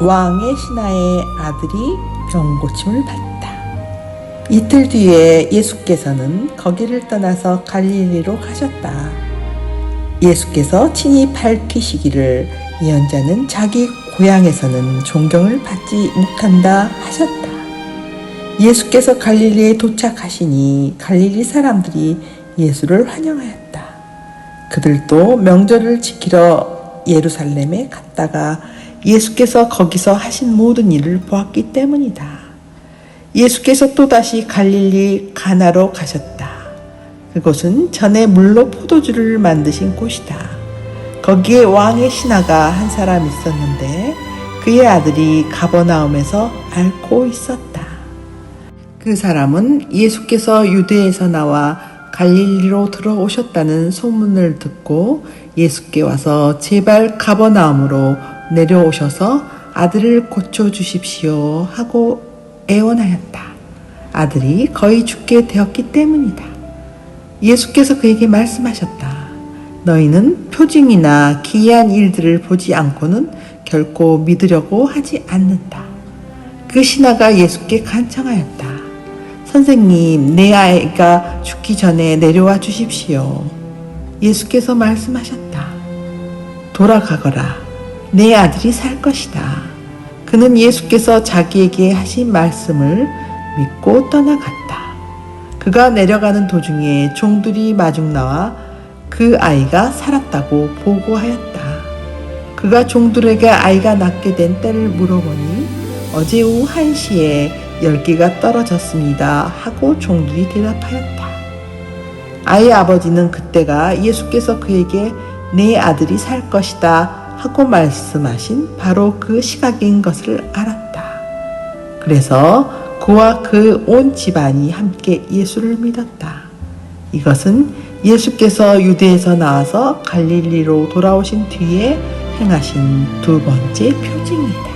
왕의 신하의 아들이 병고침을 받다. 이틀 뒤에 예수께서는 거기를 떠나서 갈릴리로 가셨다. 예수께서 친히 밝히시기를 예언자는 자기 고향에서는 존경을 받지 못한다 하셨다. 예수께서 갈릴리에 도착하시니 갈릴리 사람들이 예수를 환영하였다. 그들도 명절을 지키러 예루살렘에 갔다가 예수께서 거기서 하신 모든 일을 보았기 때문이다. 예수께서 또다시 갈릴리 가나로 가셨다. 그곳은 전에 물로 포도주를 만드신 곳이다. 거기에 왕의 신하가 한 사람 있었는데 그의 아들이 가버나움에서 앓고 있었다. 그 사람은 예수께서 유대에서 나와 갈릴리로 들어오셨다는 소문을 듣고 예수께 와서 제발 가버나움으로 내려오셔서 아들을 고쳐 주십시오 하고 애원하였다. 아들이 거의 죽게 되었기 때문이다. 예수께서 그에게 말씀하셨다. 너희는 표징이나 기이한 일들을 보지 않고는 결코 믿으려고 하지 않는다. 그 신하가 예수께 간청하였다. 선생님, 내 아이가 죽기 전에 내려와 주십시오. 예수께서 말씀하셨다. 돌아가거라. 내 아들이 살 것이다. 그는 예수께서 자기에게 하신 말씀을 믿고 떠나갔다. 그가 내려가는 도중에 종들이 마중 나와 그 아이가 살았다고 보고하였다. 그가 종들에게 아이가 낳게 된 때를 물어보니 어제 오후 1시에 열기가 떨어졌습니다 하고 종들이 대답하였다. 아이의 아버지는 그때가 예수께서 그에게 내 아들이 살 것이다 하고 말씀하신 바로 그 시각인 것을 알았다. 그래서 그와 그 온 집안이 함께 예수를 믿었다. 이것은 예수께서 유대에서 나와서 갈릴리로 돌아오신 뒤에 행하신 두 번째 표징이다.